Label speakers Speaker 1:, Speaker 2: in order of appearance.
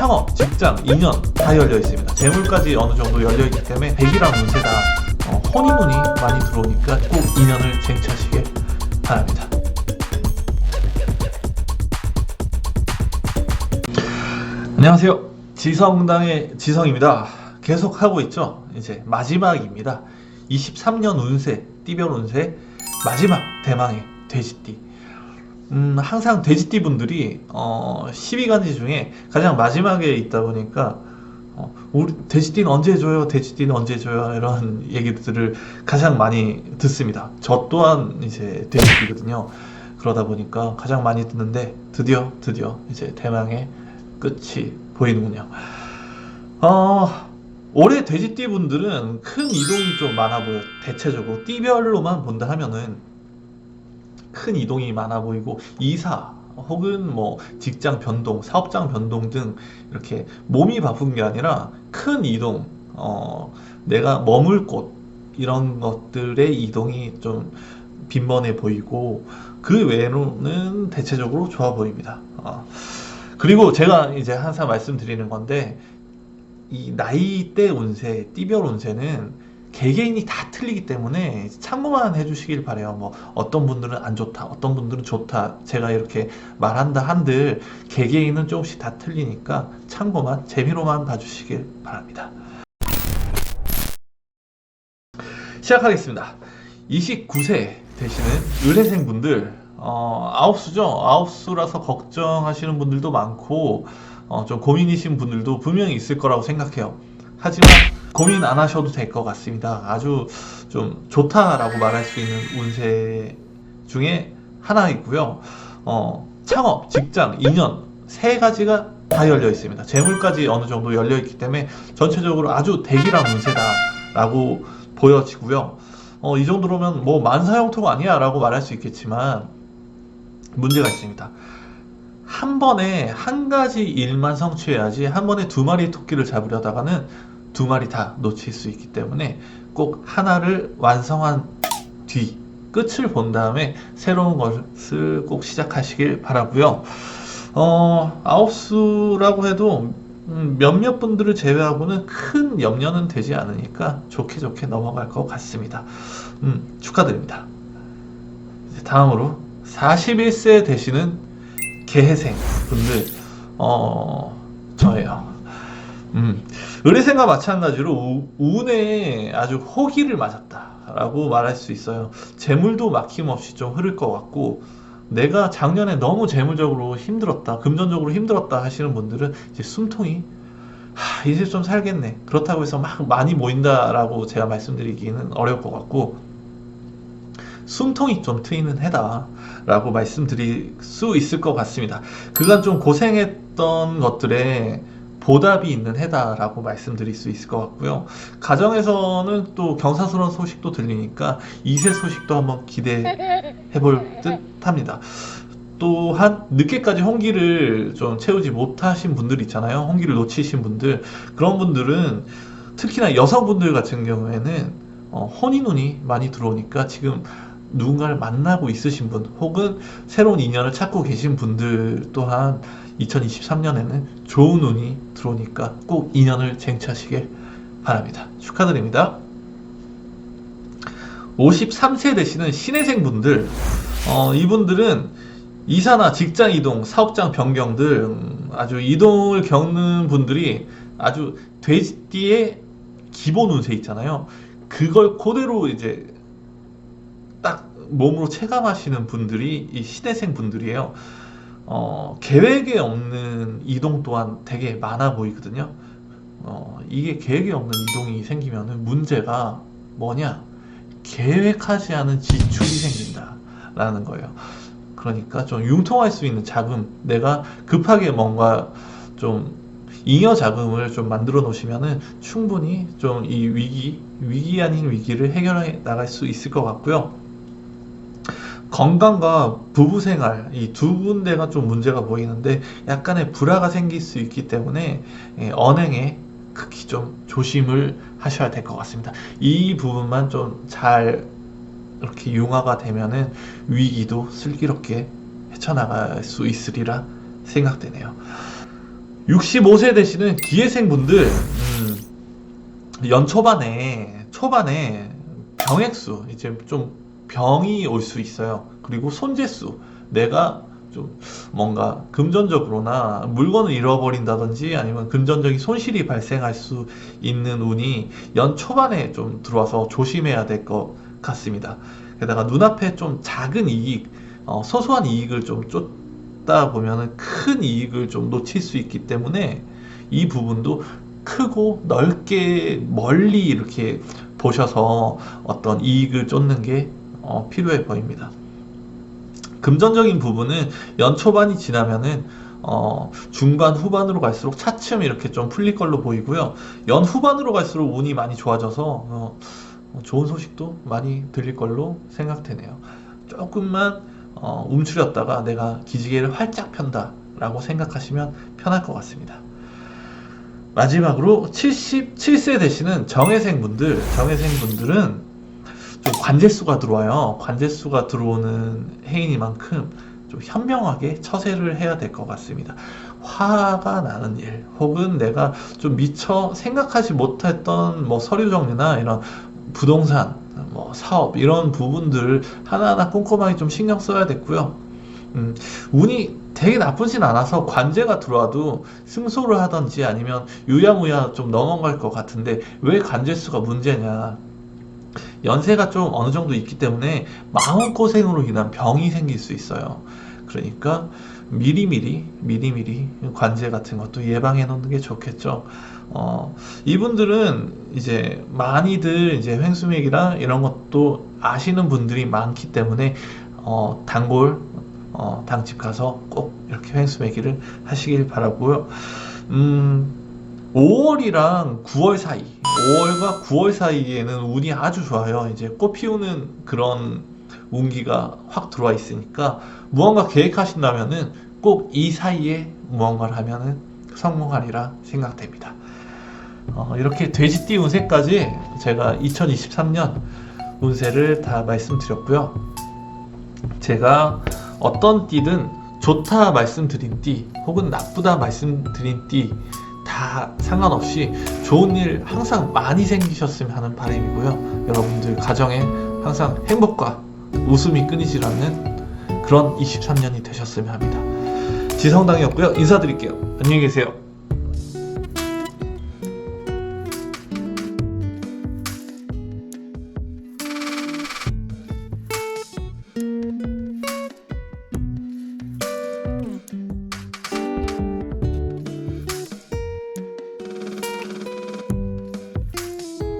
Speaker 1: 창업, 직장, 인연 다 열려 있습니다. 재물까지 어느 정도 열려 있기 때문에 백이랑 운세다 어, 혼인운이 많이 들어오니까 꼭 인연을 쟁취하시길 바랍니다. 안녕하세요. 지성당의 지성입니다. 계속 하고 있죠. 이제 마지막입니다. 23년 운세, 띠별 운세 마지막 대망의 돼지띠. 음, 항상 돼지띠 분들이 어, 12가지 중에 가장 마지막에 있다 보니까 어, 우리 돼지띠는 언제 줘요? 돼지띠는 언제 줘요? 이런 얘기들을 가장 많이 듣습니다. 저 또한 이제 돼지띠거든요. 그러다 보니까 가장 많이 듣는데 드디어 드디어 이제 대망의 끝이 보이는군요. 어, 올해 돼지띠 분들은 큰 이동이 좀 많아 보여. 대체적으로 띠별로만 본다 하면은 큰 이동이 많아 보이고 이사 혹은 뭐 직장 변동, 사업장 변동 등 이렇게 몸이 바쁜 게 아니라 큰 이동, 어, 내가 머물 곳 이런 것들의 이동이 좀 빈번해 보이고 그 외로는 대체적으로 좋아 보입니다. 어. 그리고 제가 이제 항상 말씀드리는 건데 이 나이 대 운세, 띠별 운세는 개개인이 다 틀리기 때문에 참고만 해주시길 바래요. 뭐 어떤 분들은 안 좋다, 어떤 분들은 좋다. 제가 이렇게 말한다 한들 개개인은 조금씩 다 틀리니까 참고만 재미로만 봐주시길 바랍니다. 시작하겠습니다. 29세 되시는 의뢰생 분들 어, 아홉수죠. 아홉수라서 걱정하시는 분들도 많고 어, 좀 고민이신 분들도 분명히 있을 거라고 생각해요. 하지만 고민 안 하셔도 될 것 같습니다. 아주 좀 좋다라고 말할 수 있는 운세 중에 하나이고요. 어, 창업, 직장, 인연 세 가지가 다 열려 있습니다. 재물까지 어느 정도 열려 있기 때문에 전체적으로 아주 대기랑 운세다라고 보여지고요. 어, 이 정도로면 뭐 만사형통 아니야 라고 말할 수 있겠지만 문제가 있습니다. 한 번에 한 가지 일만 성취해야지 한 번에 두 마리 토끼를 잡으려다가는 두 마리 다 놓칠 수 있기 때문에 꼭 하나를 완성한 뒤 끝을 본 다음에 새로운 것을 꼭 시작하시길 바라고요. 어, 아홉수라고 해도 음, 몇몇 분들을 제외하고는 큰 염려는 되지 않으니까 좋게 좋게 넘어갈 것 같습니다. 음, 축하드립니다. 다음으로 41세 되시는 개해생 분들, 어, 저예요. 음, 의뢰생과 마찬가지로 우- 운에 아주 호기를 맞았다라고 말할 수 있어요. 재물도 막힘없이 좀 흐를 것 같고, 내가 작년에 너무 재물적으로 힘들었다, 금전적으로 힘들었다 하시는 분들은 이제 숨통이 하, 이제 좀 살겠네. 그렇다고 해서 막 많이 모인다라고 제가 말씀드리기는 어려울 것 같고, 숨통이 좀 트이는 해다라고 말씀드릴 수 있을 것 같습니다. 그간 좀 고생했던 것들에 보답이 있는 해다라고 말씀드릴 수 있을 것 같고요. 가정에서는 또 경사스러운 소식도 들리니까 이세 소식도 한번 기대해 볼 듯 합니다. 또한 늦게까지 홍기를 좀 채우지 못하신 분들 있잖아요. 홍기를 놓치신 분들 그런 분들은 특히나 여성분들 같은 경우에는 어, 혼인운이 많이 들어오니까 지금 누군가를 만나고 있으신 분 혹은 새로운 인연을 찾고 계신 분들 또한 2023년에는 좋은 운이 들어오니까 꼭 인연을 쟁취하시길 바랍니다. 축하드립니다. 53세 되시는 신혜생 분들, 어, 이분들은 이사나 직장 이동, 사업장 변경 등 아주 이동을 겪는 분들이 아주 돼지띠의 기본 운세 있잖아요. 그걸 그대로 이제 딱 몸으로 체감하시는 분들이 이 시대생 분들이에요. 어, 계획에 없는 이동 또한 되게 많아 보이거든요. 어, 이게 계획에 없는 이동이 생기면은 문제가 뭐냐? 계획하지 않은 지출이 생긴다라는 거예요. 그러니까 좀 융통할 수 있는 자금, 내가 급하게 뭔가 좀 잉여 자금을 좀 만들어 놓으시면은 충분히 좀 이 위기, 위기 아닌 위기를 해결해 나갈 수 있을 것 같고요. 건강과 부부 생활 이 두 군데가 좀 문제가 보이는데 약간의 불화가 생길 수 있기 때문에 예, 언행에 극히 좀 조심을 하셔야 될 것 같습니다. 이 부분만 좀 잘 이렇게 융화가 되면은 위기도 슬기롭게 헤쳐나갈 수 있으리라 생각되네요. 65세 되시는 기회생 분들 음, 연 초반에 초반에 병액수 이제 좀 병이 올 수 있어요. 그리고 손재수 내가 좀 뭔가 금전적으로나 물건을 잃어버린다든지 아니면 금전적인 손실이 발생할 수 있는 운이 연 초반에 좀 들어와서 조심해야 될 것 같습니다. 게다가 눈앞에 좀 작은 이익, 어, 소소한 이익을 좀 쫓다 보면은 큰 이익을 좀 놓칠 수 있기 때문에 이 부분도 크고 넓게 멀리 이렇게 보셔서 어떤 이익을 쫓는 게 어, 필요해 보입니다. 금전적인 부분은 연 초반이 지나면은 어, 중반 후반으로 갈수록 차츰 이렇게 좀 풀릴 걸로 보이고요. 연 후반으로 갈수록 운이 많이 좋아져서 어, 좋은 소식도 많이 들릴 걸로 생각되네요. 조금만 어, 움츠렸다가 내가 기지개를 활짝 편다 라고 생각하시면 편할 것 같습니다. 마지막으로 77세 되시는 정회생 분들, 정회생 분들은 좀 관제수가 들어와요. 관제수가 들어오는 해인이만큼 좀 현명하게 처세를 해야 될 것 같습니다. 화가 나는 일, 혹은 내가 좀 미처 생각하지 못했던 뭐 서류 정리나 이런 부동산, 뭐 사업 이런 부분들 하나하나 꼼꼼하게 좀 신경 써야 됐고요. 음, 운이 되게 나쁘진 않아서 관제가 들어와도 승소를 하던지 아니면 유야무야 좀 넘어갈 것 같은데 왜 관제수가 문제냐? 연세가 좀 어느 정도 있기 때문에 마음고생으로 인한 병이 생길 수 있어요. 그러니까 미리미리 미리미리 관제 같은 것도 예방해 놓는 게 좋겠죠. 어, 이분들은 이제 많이들 이제 횡수맥이랑 이런 것도 아시는 분들이 많기 때문에 어, 단골 어, 당집 가서 꼭 이렇게 횡수매기를 하시길 바라고요. 음, 5월이랑 9월 사이, 5월과 9월 사이에는 운이 아주 좋아요. 이제 꽃 피우는 그런 운기가 확 들어와 있으니까 무언가 계획하신다면은 꼭 이 사이에 무언가를 하면은 성공하리라 생각됩니다. 어, 이렇게 돼지띠 운세까지 제가 2023년 운세를 다 말씀드렸고요. 제가 어떤 띠든 좋다 말씀드린 띠 혹은 나쁘다 말씀드린 띠 다 상관없이 좋은 일 항상 많이 생기셨으면 하는 바람이고요. 여러분들 가정에 항상 행복과 웃음이 끊이질 않는 그런 23년이 되셨으면 합니다. 지성당이었고요. 인사드릴게요. 안녕히 계세요.